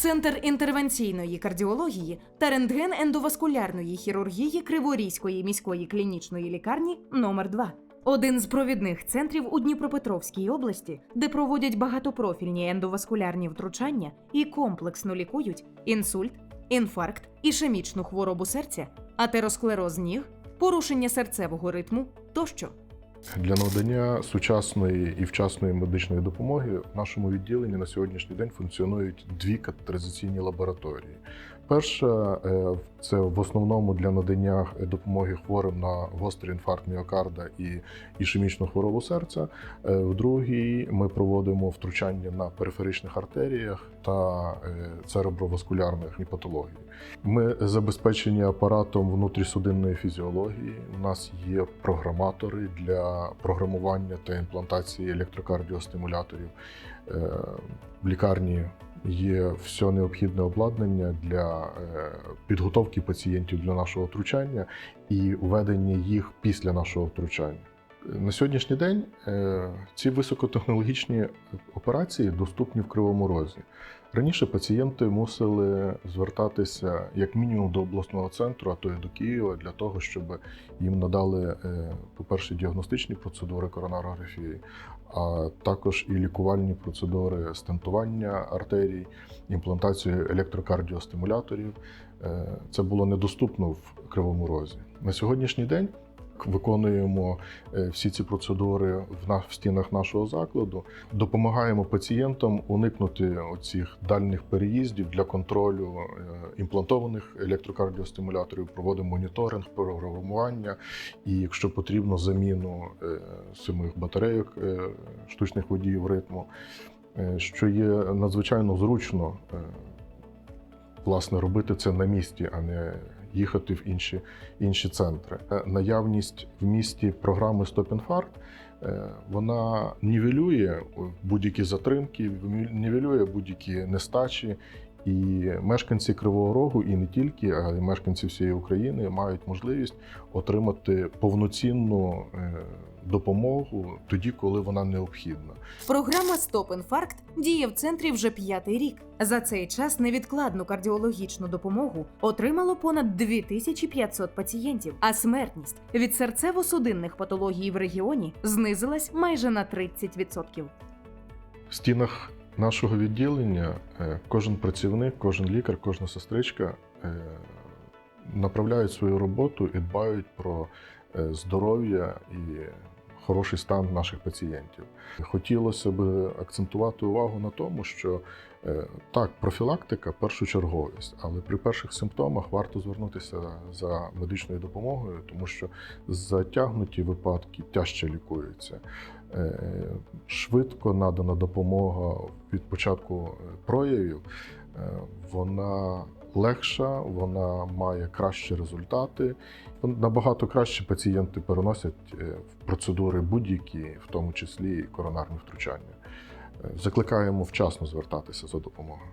Центр інтервенційної кардіології та рентген-ендоваскулярної хірургії Криворізької міської клінічної лікарні номер 2 один з провідних центрів у Дніпропетровській області, де проводять багатопрофільні ендоваскулярні втручання і комплексно лікують інсульт, інфаркт, ішемічну хворобу серця, атеросклероз ніг, порушення серцевого ритму тощо. Для надання сучасної і вчасної медичної допомоги в нашому відділенні на сьогоднішній день функціонують дві катетеризаційні лабораторії. Перша е, це в основному для надання допомоги хворим на гострий інфаркт міокарда і ішемічну хворобу серця. Е, В другій ми проводимо втручання на периферичних артеріях та е, цереброваскулярних патологій. Ми забезпечені апаратом внутрісудинної фізіології. У нас є програматори для програмування та імплантації електрокардіостимуляторів. Е, В лікарні є все необхідне обладнання для е, підготовки пацієнтів для нашого втручання і введення їх після нашого втручання. На сьогоднішній день е, ці високотехнологічні операції доступні в Кривому Розі. Раніше пацієнти мусили звертатися як мінімум до обласного центру, а то й до Києва, для того, щоб їм надали, е, по-перше, діагностичні процедури коронарографії, а також і лікувальні процедури стентування артерій, імплантацію електрокардіостимуляторів. Е, Це було недоступно в Кривому Розі. На сьогоднішній день виконуємо е, всі ці процедури в на- в стінах нашого закладу, допомагаємо пацієнтам уникнути оцих дальніх переїздів для контролю е, імплантованих електрокардіостимуляторів, проводимо моніторинг, програмування і, якщо потрібно, заміну е, самих батарейок штучних водіїв ритму, що є надзвичайно зручно. Власне, робити це на місці, а не їхати в інші, інші центри. Е, Наявність в місті програми Стоп-інфаркт е, вона нівелює будь-які затримки, нівелює будь-які нестачі. І мешканці Кривого Рогу, і не тільки, а й мешканці всієї України мають можливість отримати повноцінну е, допомогу тоді, коли вона необхідна. Програма Стоп інфаркт діє в центрі вже п'ятий рік. За цей час невідкладну кардіологічну допомогу отримало понад 2500 пацієнтів, а смертність від серцево-судинних патологій в регіоні знизилась майже на 30%. В стінах нашого відділення е, кожен працівник, кожен лікар, кожна сестричка е, направляють свою роботу і дбають про здоров'я і хороший стан наших пацієнтів. Хотілося б акцентувати увагу на тому, що е, так, профілактика першочерговість, але при перших симптомах варто звернутися за медичною допомогою, тому що затягнуті випадки тяжче лікуються. Е, Швидко надана допомога від початку е, проявів, е, вона легша, вона має кращі результати. Набагато краще пацієнти переносять в процедури будь-які, в тому числі коронарні втручання. Е, Закликаємо вчасно звертатися за допомогою.